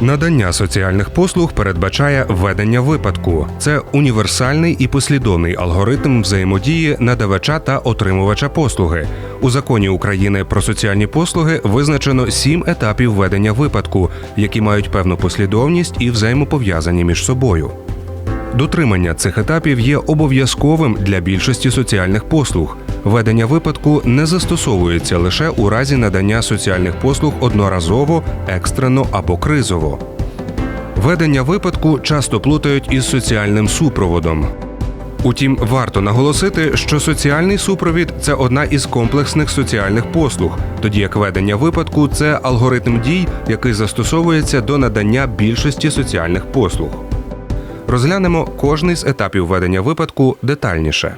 Надання соціальних послуг передбачає ведення випадку. Це універсальний і послідовний алгоритм взаємодії надавача та отримувача послуги. У законі України про соціальні послуги визначено сім етапів ведення випадку, які мають певну послідовність і взаємопов'язані між собою. Дотримання цих етапів є обов'язковим для більшості соціальних послуг. Ведення випадку не застосовується лише у разі надання соціальних послуг одноразово, екстрено або кризово. Ведення випадку часто плутають із соціальним супроводом. Утім, варто наголосити, що соціальний супровід це одна із комплексних соціальних послуг, тоді як ведення випадку це алгоритм дій, який застосовується до надання більшості соціальних послуг. Розглянемо кожний з етапів ведення випадку детальніше.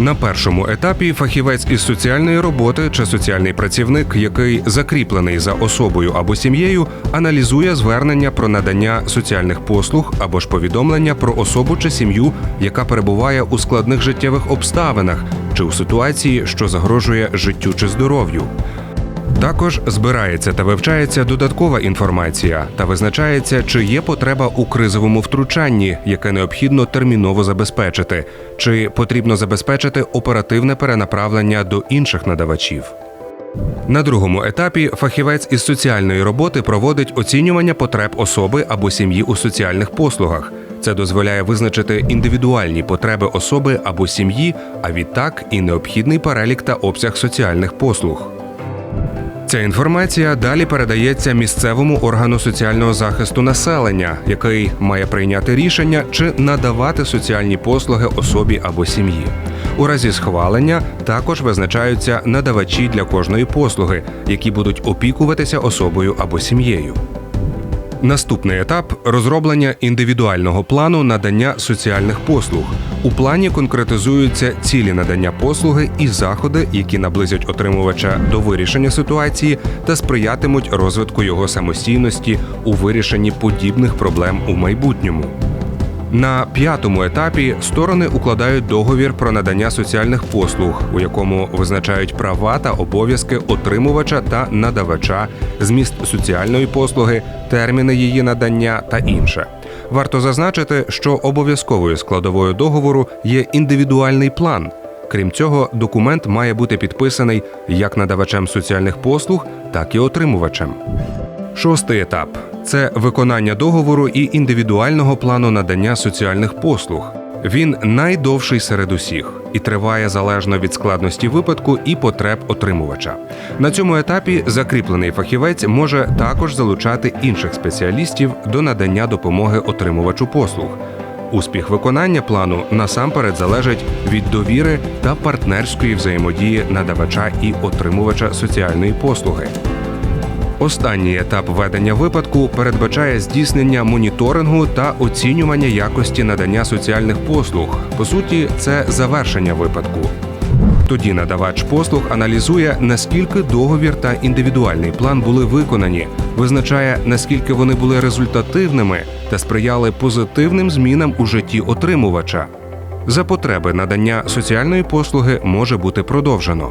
На першому етапі фахівець із соціальної роботи чи соціальний працівник, який закріплений за особою або сім'єю, аналізує звернення про надання соціальних послуг або ж повідомлення про особу чи сім'ю, яка перебуває у складних життєвих обставинах чи у ситуації, що загрожує життю чи здоров'ю. Також збирається та вивчається додаткова інформація та визначається, чи є потреба у кризовому втручанні, яке необхідно терміново забезпечити, чи потрібно забезпечити оперативне перенаправлення до інших надавачів. На другому етапі фахівець із соціальної роботи проводить оцінювання потреб особи або сім'ї у соціальних послугах. Це дозволяє визначити індивідуальні потреби особи або сім'ї, а відтак і необхідний перелік та обсяг соціальних послуг. Ця інформація далі передається місцевому органу соціального захисту населення, який має прийняти рішення чи надавати соціальні послуги особі або сім'ї. У разі схвалення також визначаються надавачі для кожної послуги, які будуть опікуватися особою або сім'єю. Наступний етап розроблення індивідуального плану надання соціальних послуг. У плані конкретизуються цілі надання послуги і заходи, які наблизять отримувача до вирішення ситуації та сприятимуть розвитку його самостійності у вирішенні подібних проблем у майбутньому. На п'ятому етапі сторони укладають договір про надання соціальних послуг, у якому визначають права та обов'язки отримувача та надавача, зміст соціальної послуги, терміни її надання та інше. Варто зазначити, що обов'язковою складовою договору є індивідуальний план. Крім цього, документ має бути підписаний як надавачем соціальних послуг, так і отримувачем. Шостий етап це виконання договору і індивідуального плану надання соціальних послуг. Він найдовший серед усіх і триває залежно від складності випадку і потреб отримувача. На цьому етапі закріплений фахівець може також залучати інших спеціалістів до надання допомоги отримувачу послуг. Успіх виконання плану насамперед залежить від довіри та партнерської взаємодії надавача і отримувача соціальної послуги. Останній етап ведення випадку передбачає здійснення моніторингу та оцінювання якості надання соціальних послуг. По суті, це завершення випадку. Тоді надавач послуг аналізує, наскільки договір та індивідуальний план були виконані, визначає, наскільки вони були результативними та сприяли позитивним змінам у житті отримувача. За потреби надання соціальної послуги може бути продовжено.